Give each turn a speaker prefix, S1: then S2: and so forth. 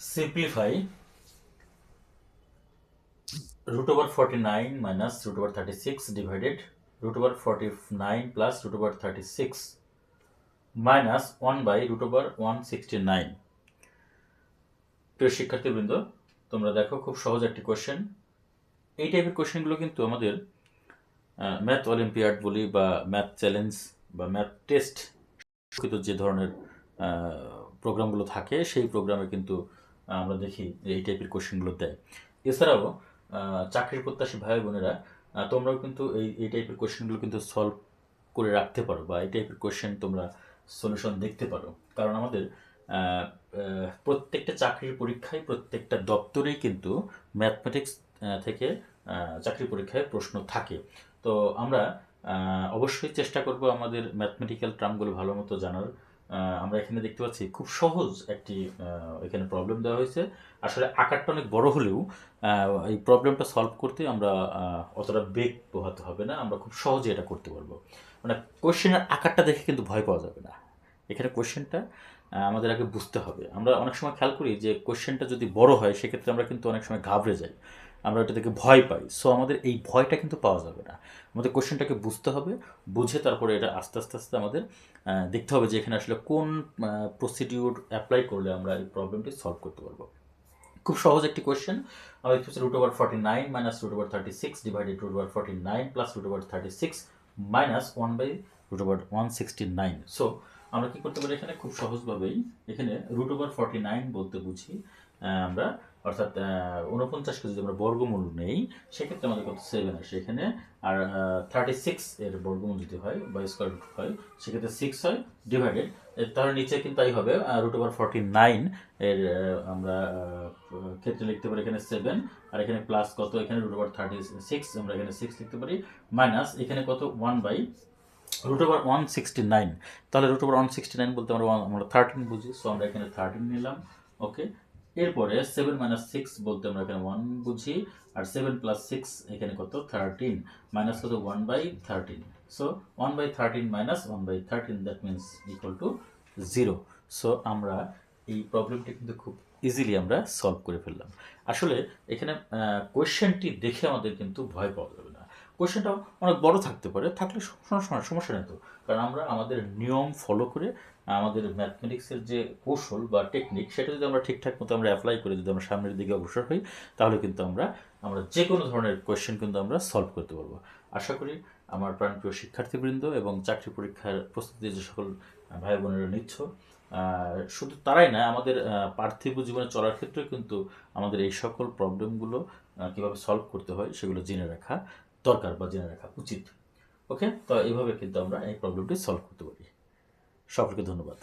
S1: simplify root over 49 minus root over 36 divided root over 49 plus root over 36 minus 1 by root over 169 প্রিয় শিক্ষার্থীবৃন্দ, তোমরা দেখো খুব সহজ একটি কোশ্চেন এই টাইপের কোশ্চেনগুলো কিন্তু আমাদের ম্যাথ অলিম্পিয়াড বলি বা ম্যাথ চ্যালেঞ্জ বা ম্যাথ টেস্ট যে ধরনের প্রোগ্রামগুলো থাকে, সেই প্রোগ্রামে কিন্তু আমরা দেখি এই টাইপের কোশ্চেনগুলো দেয়। এছাড়াও চাকরির প্রত্যাশী ভাই বোনেরা তোমরাও কিন্তু এই এই টাইপের কোশ্চেনগুলো কিন্তু সলভ করে রাখতে পারো বা এই টাইপের কোশ্চেন তোমরা সলিউশন দেখতে পারো। কারণ আমাদের প্রত্যেকটা চাকরির পরীক্ষায়, প্রত্যেকটা দপ্তরেই কিন্তু ম্যাথমেটিক্স থেকে চাকরি পরীক্ষায় প্রশ্ন থাকে। তো আমরা অবশ্যই চেষ্টা করব আমাদের ম্যাথমেটিক্যাল টার্মগুলো ভালো মতো জানার। আমরা এখানে দেখতে পাচ্ছি খুব সহজ একটি এখানে প্রবলেম দেওয়া হয়েছে। আসলে আকারটা অনেক বড় হলেও এই প্রবলেমটা সলভ করতে আমরা অতটা বেগ পোহাতে হবে না। আমরা খুব সহজে এটা করতে পারব। মানে কোশ্চেনের আকারটা দেখে কিন্তু ভয় পাওয়া যাবে না। এখানে কোশ্চেনটা আমাদের আগে বুঝতে হবে। আমরা অনেক সময় খেয়াল করি যে কোশ্চেনটা যদি বড় হয়, সেক্ষেত্রে আমরা কিন্তু অনেক সময় ঘাবড়ে যাই। আমরা ওটা থেকে ভয় পাই। সো আমাদের এই ভয়টা কিন্তু পাওয়া যাবে না। আমাদের কোশ্চেনটাকে বুঝতে হবে, বুঝে তারপরে এটা আস্তে আস্তে আস্তে আমাদের দেখতে হবে যে এখানে আসলে কোন প্রসিডিউর অ্যাপ্লাই করলে আমরা এই প্রবলেমটি সলভ করতে পারব। খুব সহজ একটি কোয়েশ্চেন আমরা দেখতে পাচ্ছি root over forty nine minus root over thirty six divided root over forty nine plus root over thirty six minus one by root over one sixty nine so আমরা কী করতে পারি এখানে? খুব সহজভাবেই এখানে রুট ওভার ফর্টি নাইন বলতে বুঝি আমরা অর্থাৎ উনপঞ্চাশকে যদি আমরা বর্গমূল নেই, সেক্ষেত্রে আমাদের কত? সেভেন আসে এখানে। আর থার্টি সিক্স এর বর্গমূল যদি হয় বা স্কোয়ার রুট হয়, সেক্ষেত্রে সিক্স হয় ডিভাইডেড তাহলে নিচে কিন্তু তাই হবে রুট ওভার ফর্টি নাইন এর আমরা ক্ষেত্রে লিখতে পারি এখানে সেভেন আর এখানে প্লাস কত? এখানে রুট ওভার থার্টি সিক্স আমরা এখানে সিক্স লিখতে পারি। মাইনাস এখানে কত? One by root over one sixty nine তাহলে root over one sixty nine বলতে আমরা আমরা থার্টিন বুঝি সো আমরা এখানে থার্টিন নিলাম। ওকে এরপরে সেভেন মাইনাস সিক্স বলতে আমরা এখানে ওয়ান বুঝি, আর সেভেন প্লাস সিক্স এখানে কত? থার্টিন মাইনাস কত? One by thirteen so one by thirteen minus one by thirteen that means equal to zero so আমরা এই প্রবলেমটি কিন্তু খুব ইজিলি আমরা সলভ করে ফেললাম। আসলে এখানে কোয়েশ্চেনটি দেখে আমাদের কিন্তু ভয় পাওয়া যাবে না। কোয়েশ্চেনটা অনেক বড় থাকতে পারে, থাকলে সমস্যা নেই তো। কারণ আমরা আমাদের নিয়ম ফলো করে আমাদের ম্যাথমেটিক্সের যে কৌশল বা টেকনিক সেটা যদি আমরা ঠিকঠাক মতো আমরা অ্যাপ্লাই করে যদি আমরা সামনের দিকে অগ্রসর হই, তাহলে কিন্তু আমরা আমরা যে কোনো ধরনের কোয়েশ্চেন কিন্তু আমরা সলভ করতে পারব। আশা করি আমার প্রাণপ্রিয় শিক্ষার্থীবৃন্দ এবং চাকরি পরীক্ষার প্রস্তুতি যে সকল ভাই বোনেরা নিচ্ছ শুধু তারাই না আমাদের পার্থিব জীবনে চলার ক্ষেত্রে কিন্তু আমাদের এই সকল প্রবলেমগুলো কীভাবে সলভ করতে হয় সেগুলো জেনে রাখা দরকার বা জেনে রাখা উচিত। ওকে তো এইভাবে কিন্তু আমরা এই প্রবলেমটি সলভ করতে পারি। সকলকে ধন্যবাদ।